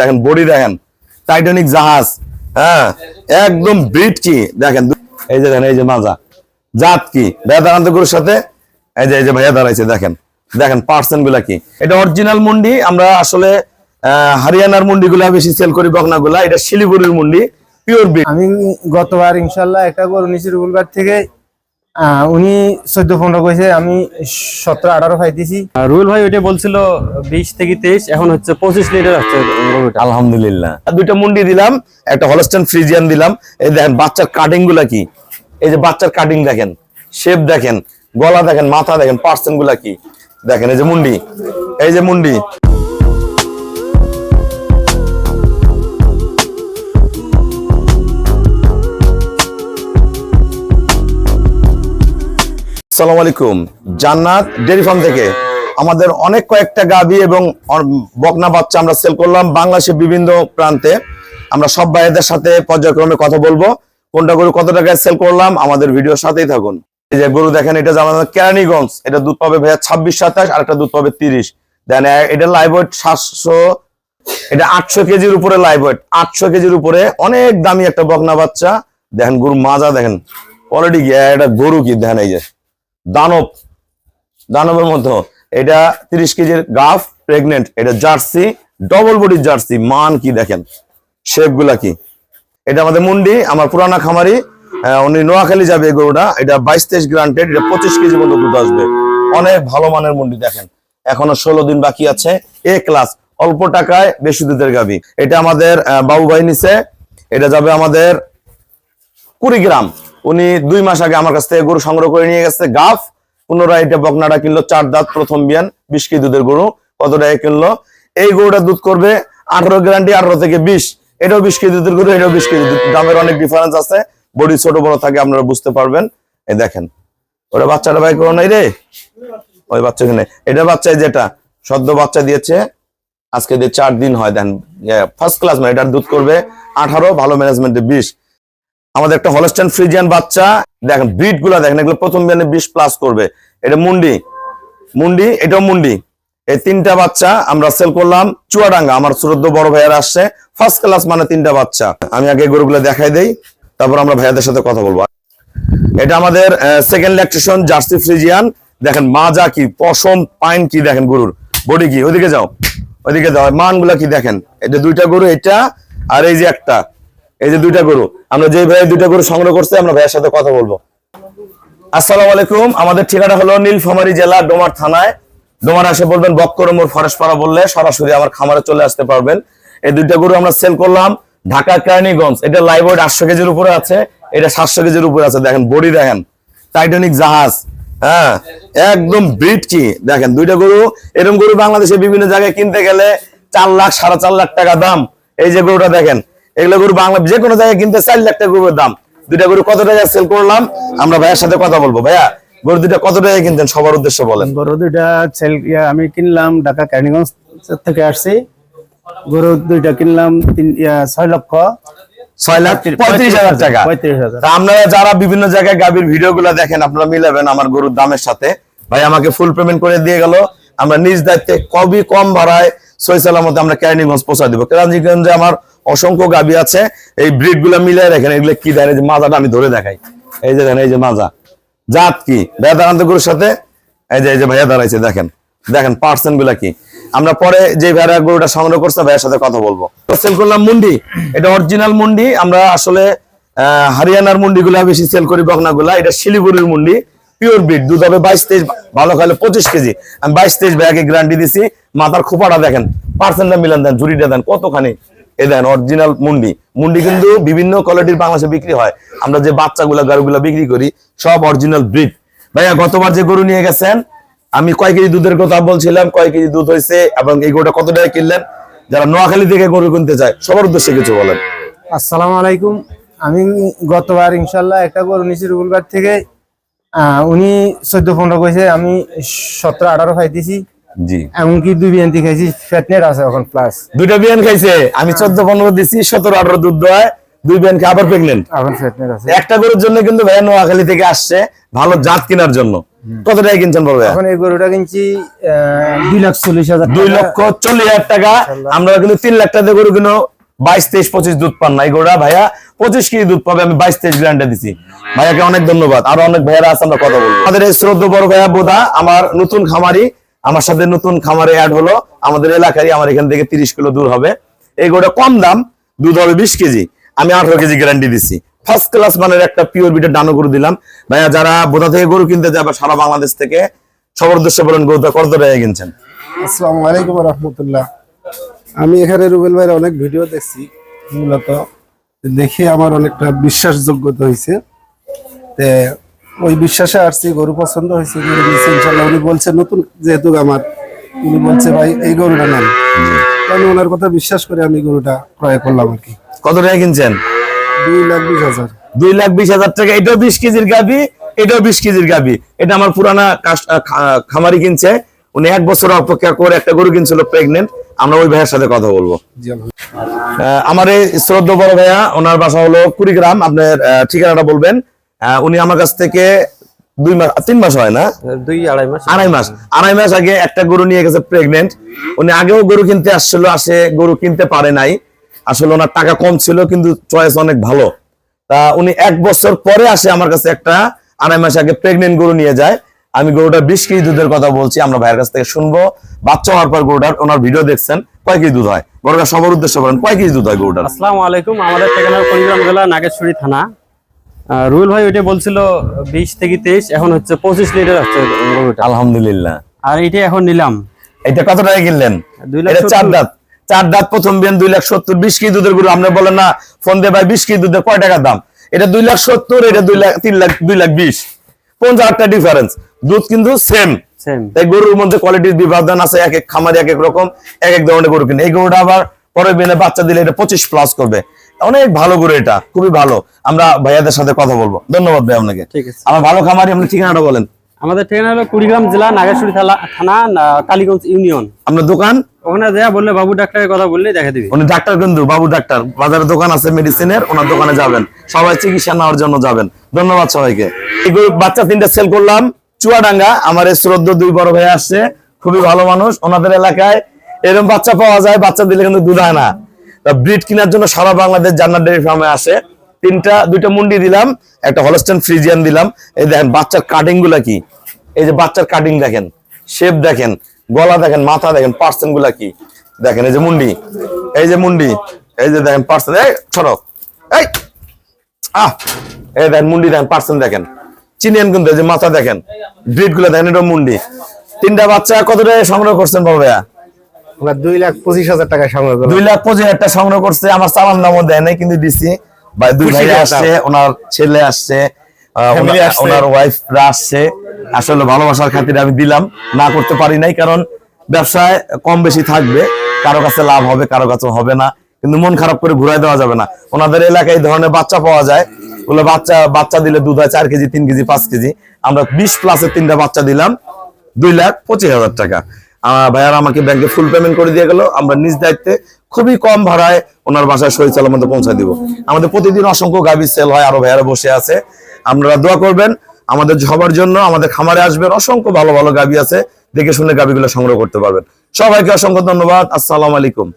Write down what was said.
দেখেন, বডি দেখেন টাইটানিক জাহাজ হ্যাঁ একদম ব্রিড কি? দেখেন এই যে দেখেন, এই যে মাজা জাত কি? তো গরুর সাথে। এই যে এই যে ভাইয়া দাঁড়াইছে, দেখেন দেখেন পার্সেন্টগুলা কি? এটা অরিজিনাল মুন্ডি, আমরা আসলে হরিয়ানার মুন্ডি গুলা বেশি সেল করি বকনা গুলা এটা শিলিগুড়ির মুন্ডি পিওর ব্রিড আমি গতবার ইনশাল্লাহ একটা গরু নিচের রুবুলবার থেকে উনি চোদ্দ পনেরো কইছে আমি সতেরো আঠারো খাইতেছি। রুল ভাই ওইটা বলছিল বিশ থেকে তেইশ এখন হচ্ছে পঁচিশ লিটার হচ্ছে আলহামদুলিল্লাহ। দুইটা মুন্ডি দিলাম একটা হলস্টাইন ফ্রিজিয়ান দিলাম। এই দেখেন বাচ্চার কাটিংগুলা কি? এই যে বাচ্চার কাটিং দেখেন শেপ দেখেন গলা দেখেন মাথা দেখেন পার্সেন্টগুলা কি? দেখেন এই যে মুন্ডি এই যে মুন্ডি। সালাম আলাইকুম। জান্নাত ডেরি ফার্ম থেকে আমাদের অনেক কয়েকটা গাবি এবং বকনা বাচ্চা আমরা সেল করলাম বাংলাদেশের বিভিন্ন প্রান্তে। আমরা সব ভাইদের সাথে পর্যায়ক্রমে কথা বলব। কোনটা গরু কত টাকায় সেল করলাম আমাদের ভিডিওর সাথেই থাকুন। এই যে গরু দেখেন, এটা জানা কেরানীগঞ্জ। এটা দুধ পাবে ভাইয়া ছাব্বিশ, সাতাশ, আর একটা দুধ পাবে তিরিশ। দেন এটা লাইভ ওয়েট সাতশো, এটা আটশো কেজির উপরে লাইভ ওয়েট আটশো কেজির উপরে অনেক দামি একটা বকনা বাচ্চা। দেখেন গরু মাজা দেখেন। কি? এটা গরু কি? দেখেন এই যে। দানব দানবের মতো এটা তিরিশ কেজির গাফ প্রেগনেন্ট এটা জার্সি ডবল বডির জার্সি। মান কি দেখেন? শেপগুলা কি? এটা আমাদের মুন্ডি আমার পুরানা খামারি। আহ, উনি নোয়াখালী যাবে গরুটা। এটা বাইশ তেইশ গ্রান্টেড এটা পঁচিশ কেজি মতো দুধ আসবে। অনেক ভালো মানের মুন্ডি দেখেন। এখনও ষোলো দিন বাকি আছে। এ ক্লাস অল্প টাকায় বেশি দুধের গাবি এটা আমাদের বাবু ভাই নিছে এটা যাবে আমাদের কুড়িগ্রাম। উনি দুই মাস আগে আমার কাছ থেকে গরু সংগ্রহ করে নিয়ে গেছে গাফ পুনরায় এটা বকনাটা কিনলো, চার দাঁত প্রথম বিয়ান, বিশ কেজি দুধের গরু। কত টাকা কিনলো? এই গরুটা দুধ করবে আঠারো গ্যারান্টি আঠারো থেকে বিশ। এটাও বিশ কেজি দুধের গরু, এটাও বিশ কেজি দুধ। দামের অনেক ডিফারেন্স আছে। বডি ছোট, বড় থাকে, আপনারা বুঝতে পারবেন। এই দেখেন। ওটা বাচ্চাটা ভাই করো নাই রে? ওই বাচ্চা এখানে এটা বাচ্চা এই যেটা সদ্য বাচ্চা দিয়েছে। আজকে দিয়ে চার দিন হয়, দেন ফার্স্ট ক্লাস মানে এটার দুধ করবে আঠারো, ভালো ম্যানেজমেন্টে বিশ। আমাদের একটা হলস্টাইন ফ্রিজিয়ান বাচ্চা। দেখেন ব্রিডগুলা দেখেন, এগুলো প্রথম বিয়ানে বিশ প্লাস করবে। এটা মুন্ডি। মুন্ডি, এটাও মুন্ডি। এই তিনটা বাচ্চা আমরা সেল করলাম চুয়াডাঙ্গা। আমার শ্রদ্ধ বড় ভাইয়ারা আসছে ফার্স্ট ক্লাস মানে তিনটা বাচ্চা। আমি আগে গরুগুলো দেখাই দেই, তারপর আমরা ভাইয়াদের সাথে কথা বলব। এটা আমাদের সেকেন্ড ল্যাকটেশন জার্সি ফ্রিজিয়ান। দেখেন, মাজা কি, পশম, পাইন কি দেখেন গরুর? বডি কি? ওইদিকে যাও। ওইদিকে যাও। মানগুলা কি দেখেন? এটা দুইটা গরু, এটা আর এই যে একটা। এই যে দুইটা গরু, আমরা যে ভাই দুইটা গরু সংগ্রহ করছি, আমরা ভাইয়ের সাথে কথা বলব। আসসালামু আলাইকুম, আমাদের ঠিকানা হলো নীলফামারী জেলা, ডোমার থানায়। ডোমার আসে বলবেন বক্করমুর ফরেস্টপাড়া বললে সরাসরি আমার খামারে চলে আসতে পারবেন। এই দুইটা গরু আমরা সেল করলাম ঢাকা কেরানীগঞ্জ। এটা লাইভ ওয়েট আটশো কেজির উপরে আছে, এটা সাতশো কেজির উপরে আছে। দেখেন, বডি দেখেন টাইটানিক জাহাজ হ্যাঁ একদম ব্রিড কি দেখেন, দুইটা গরু, এরকম গরু বাংলাদেশে বিভিন্ন জায়গায় কিনতে গেলে চার লাখ, সাড়ে চার লাখ টাকা দাম। এই যে গরুটা দেখেন এগুলো গরু বাংলা যে কোনো জায়গায় কিনতে চার লাখ টাকা গরুর দাম। দুইটা গরু কত টাকা সেল করলাম? আমরা ভাইয়ের সাথে কথা বলব। ভাইয়া গরু দুইটা কত টাকা কিনতেন? সবার উদ্দেশ্যে বলেন। গরু দুইটা ইয়া, আমি কিনলাম ঢাকা ক্যানিগঞ্জ থেকে আসছি। গরু দুইটা কিনলাম তিন ছয় লক্ষ। ছয় লাখ পঁয়ত্রিশ হাজার টাকা। পঁয়ত্রিশ হাজার। তা আপনারা যারা বিভিন্ন জায়গায় গাভীর ভিডিও গুলা দেখেন আপনারা মিলাবেন আমার গরুর দামের সাথে। ভাই আমাকে ফুল পেমেন্ট করে দিয়ে গেল। আমরা নিজ দায়িত্বে কবি কম ভাড়ায় সই সালামতে আমরা ক্যারিনিগঞ্জ পৌঁছা দিব। কেরানীগঞ্জে আমার অসংখ্য গাভী আছে। এই ব্রিডগুলা মিলিয়ে রাখেন এগুলো কি দেন? এই যে মাজাটা আমি ধরে দেখাই। এই যে দেখেন, এই যে মাজা। জাত কি? ভাইয়া দাঁড়ান তো গরুর সাথে? এই যে এই যে ভাইয়া দাঁড়াইছে, দেখেন। দেখেন, পার্সেন্টগুলা কি? আমরা পরে যে ভাইয়া গরুটা সংগ্রহ করছে, ভাইয়ের সাথে কথা বলব। সেল করলাম মুন্ডি। এটা অরিজিনাল মুন্ডি। আমরা আসলে হরিয়ানার মুন্ডি গুলা বেশি সেল করি বকনা গুলা এটা শিলিগুড়ির মুন্ডি। পিওর ব্রিড দুধ হবে বাইশ তেইশ, ভালো খাইলে পঁচিশ কেজি। আমি বাইশ তেইশ ব্যাগে গ্যারান্টি দিছি। মাথার খোপাটা দেখেন পার্সেন্টটা মিলান দেন, ঝুড়িটা দেন, কতখানি? এ দেন অরিজিনাল মুন্ডি। মুন্ডি কিন্তু বিভিন্ন কোয়ালিটির বাংলাদেশে বিক্রি হয়। আমরা যে বাচ্চাগুলা, গরুগুলা বিক্রি করি, সব অরিজিনাল ব্রিড ভাইয়া, গতবার যে গরু নিয়ে গেছেন, আমি কয় কেজি দুধের কথা বলছিলাম, কয় কেজি দুধ হয়েছে, এবং এই গরুটা কত টাকা কিনলেন? যারা নোয়াখালী থেকে গরু কিনতে চায়, সবার উদ্দেশ্যে কিছু বলেন। আসসালামু আলাইকুম। আমি গতবার ইনশাল্লাহ একটা গরু নিচে রুবুলবার থেকে উনি চোদ্দ পনেরো কইছে, আমি সতেরো আঠারো খাইতেছি জি। এমনকি দুই বিয়ান্তি খাইছি ফ্যাটনেট আছে এখন প্লাস দুইটা বিয়ান খাইছে আমি চোদ্দ পনেরো দিছি সতেরো আঠারো দুধ দেয় দুই বিয়ান আবার প্রেগনেন্ট এখন ফ্যাটনেট আছে। একটা গরুর জন্য কিন্তু ভাইয়া নোয়াখালী থেকে আসছে ভালো জাত কেনার জন্য। কত টাকা কিনছেন বড় এখন এই গরুটা কিনছি দুই লাখ চল্লিশ হাজার দুই টাকা। লক্ষ চল্লিশ হাজার টাকা। আমরা কিন্তু তিন লাখ টাকা গরু কিনো বাইশ তেইশ পঁচিশ দুধ পান না। এই গরুটা ভাইয়া পঁচিশ কেজি দুধ পাবে আমি বাইশ তেইশ গ্রান্ডে দিছি। ভাইয়াকে অনেক ধন্যবাদ। আরও অনেক ভাইয়ারা আছে আমরা কথা বলব। আমাদের এই শ্রদ্ধ বড় ভাইয়া বোধা আমার নতুন খামারি আমার সাথে নতুন খামারে অ্যাড হলো। আমাদের এলাকারই আমার এখান থেকে তিরিশ কিলো দূর হবে। এই গরুটা কম দাম, দুধ হবে বিশ কেজি। আমি আঠারো কেজি গ্যারান্টি দিচ্ছি ফার্স্ট ক্লাস মানের একটা পিওর বিটের ডানো গরু দিলাম। ভাইয়া, যারা বোধা থেকে গরু কিনতে যাবে সারা বাংলাদেশ থেকে, সবার উদ্দেশ্যে বলেন, গরুটা কত টাকা কিনছেন? আসসালামু আলাইকুম রহমতুল্লাহ। আমি এখানে রুবেল ভাইয়ের অনেক ভিডিও দেখছি, মূলত। দেখে আমার অনেকটা বিশ্বাসযোগ্যতা হয়েছে ওই বিশ্বাসে আসছি গরু পছন্দ হয়েছে গরু নিয়েছি ইনশাল্লাহ উনি বলছে নতুন যেহেতু আমার উনি বলছে ভাই এই গরুটা নেন আমি ওনার কথা বিশ্বাস করে আমি গরুটা ক্রয় করলাম আর কি। কত টাকা কিনছেন? দুই লাখ বিশ হাজার। দুই লাখ বিশ হাজার টাকা এটাও বিশ কেজির গাবি এটাও বিশ কেজির গাবি। এটা আমার পুরানা খামারি কিনছে। উনি এক বছর অপেক্ষা করে একটা গরু কিনছিল প্রেগনেন্ট আমরা ওই ভাইয়ের সাথে কথা বলব। আমার এই শ্রদ্ধ বড় ভাইয়া ওনার বাসা হলো কুড়িগ্রাম। আপনার ঠিকানাটা বলবেন। উনি আমার কাছ থেকে দুই মাস তিন মাস হয় না? দুই আড়াই মাস। আড়াই মাস। আড়াই মাস আগে একটা গরু নিয়ে গেছে প্রেগনেন্ট উনি আগেও গরু কিনতে আসছিল আসে গরু কিনতে পারে নাই। আসলে ওনার টাকা কম ছিল কিন্তু চয়েস অনেক ভালো। তা উনি এক বছর পরে আসে আমার কাছে একটা আড়াই মাস আগে প্রেগনেন্ট গরু নিয়ে যায়। আমি গরুটা বিশ কেজি দুধের কথা বলছি আমরা ভাইয়ের কাছ থেকে শুনব। বাচ্চা হওয়ার পর গরুটার ওনার ভিডিও দেখছেন কয় কেজি দুধ হয়? গরুটা সবার উদ্দেশ্য করেন কয় কেজি দুধ হয় গরুটার? আসসালামু আলাইকুম আমাদের ঠিকানা কুড়িগ্রাম জেলা নাগেশ্বরী থানা। আহ, ভাই ওইটা বলছিল বিশ থেকে তেইশ এখন হচ্ছে পঁচিশ লিটার গরুটা। আলহামদুলিল্লাহ। আর এটা এখন নিলাম। এটা কত টাকা কিনলেন? দুই লাখ চার দাঁত। চার দাঁত প্রথম বিয়ান দুই লাখ সত্তর। বিশ কেজি দুধের গরু আপনি বলেন না ফোন দিয়ে ভাই বিশ কেজি দুধের কয় টাকার দাম? এটা দুই লাখ সত্তর এটা দুই লাখ তিন লাখ দুই লাখ বিশ। পঞ্চাশ হাজার ডিফারেন্স দুধ কিন্তু সেম সেম তাই গরুর মধ্যে কোয়ালিটির বিভাজন আছে এক এক খামারে এক এক রকম এক এক ধরনের গরু কিনে। এই গরুটা আবার পরে বেনে বাচ্চা দিলে এটা পঁচিশ প্লাস করবে। অনেক ভালো গরু এটা খুবই ভালো। আমরা ভাইয়াদের সাথে কথা বলব। ধন্যবাদ ভাই আপনাকে। ঠিক আছে। আমার ভালো খামারি আপনি ঠিকানাটা বলেন। আমাদের ঠিকানা হলো কুড়িগ্রাম জেলা নাগেশ্বরী থানা- কালীগঞ্জ ইউনিয়ন। আপনার দোকান? ওখানে যা বললে বাবু ডাক্তারের কথা বললেই দেখা দিবি। উনি ডাক্তার কিন্তু বাবু ডাক্তার। বাজারে দোকান আছে মেডিসিনের ওনার দোকানে যাবেন। সবাই চিকিৎসা নেওয়ার জন্য যাবেন। ধন্যবাদ সবাইকে। এই বাচ্চা তিনটা সেল করলাম। চুয়াডাঙ্গা আমার এই শ্রদ্ধ দুই বড় ভাই আসছে। খুবই ভালো মানুষ। ওনাদের এলাকায় এরকম বাচ্চা পাওয়া যায় বাচ্চা দিলে কিন্তু দুধ হয় না। ব্রিড কেনার জন্য সারা বাংলাদেশ জান্নার ডেয়ারি ফার্মে আসে। তিনটা, দুইটা মুন্ডি দিলাম, একটা হলস্টেন ফ্রিজিয়ান দিলাম। এই দেখেন, বাচ্চার কাটিংগুলা কি? এই যে বাচ্চার কাটিং দেখেন শেপ দেখেন, গলা দেখেন, মাথা দেখেন পার্সেন্টগুলা কি? দেখেন, এই যে মুন্ডি, এই যে মুন্ডি, এই যে দেখেন পার্সেন্ট এই ছড়ো এই, আহ, এই দেখেন মুন্ডি দেখেন পার্সেন্ট দেখেন। চিনিয়ান কিন্তু, এই যে মাথা দেখেন, ব্রিডগুলা দেখেন এটা মুন্ডি। তিনটা বাচ্চা কতটা সংগ্রহ করছেন বাবা আমরা দুই লাখ পঁচিশ হাজার টাকা সংগ্রহ করলাম। দুই লাখ পঁচিশ হাজার টাকা সংগ্রহ করছে আমার চালান দামও দেয় নাই কিন্তু দিছি। ভাই দুই ভাই আসছে ওনার ছেলে আসছে ওনার- ওয়াইফরা আসছে। আসলে ভালোবাসার খাতিরে আমি দিলাম না করতে পারি নাই কারণ ব্যবসায় কম বেশি থাকবে কারও কাছে লাভ হবে কারও কাছে হবে না কিন্তু মন খারাপ করে ঘুরাই দেওয়া যাবে না। ওনাদের এলাকায় এই ধরনের বাচ্চা পাওয়া যায় ওগুলো বাচ্চা বাচ্চা দিলে দুধ হয় চার কেজি তিন কেজি পাঁচ কেজি। আমরা বিশ প্লাসের তিনটা বাচ্চা দিলাম দুই লাখ পঁচিশ হাজার টাকা। ভাইয়ার আমাকে ব্যাংকে ফুল পেমেন্ট করে দিয়ে গেল। আমরা নিজ দায়িত্বে খুবই কম ভাড়ায় ওনার বাসায় শহীদ চালের মধ্যে পৌঁছায় দিব। আমাদের প্রতিদিন অসংখ্য গাভীর সেল হয়, আরও ভাইয়ারা বসে আছে। আপনারা দোয়া করবেন, আমাদের সবার জন্য, আমাদের খামারে আসবেন, অসংখ্য ভালো ভালো গাভী আছে, দেখে শুনে গাভীগুলো সংগ্রহ করতে পারবেন। সবাইকে অসংখ্য ধন্যবাদ, আসসালাম আলাইকুম।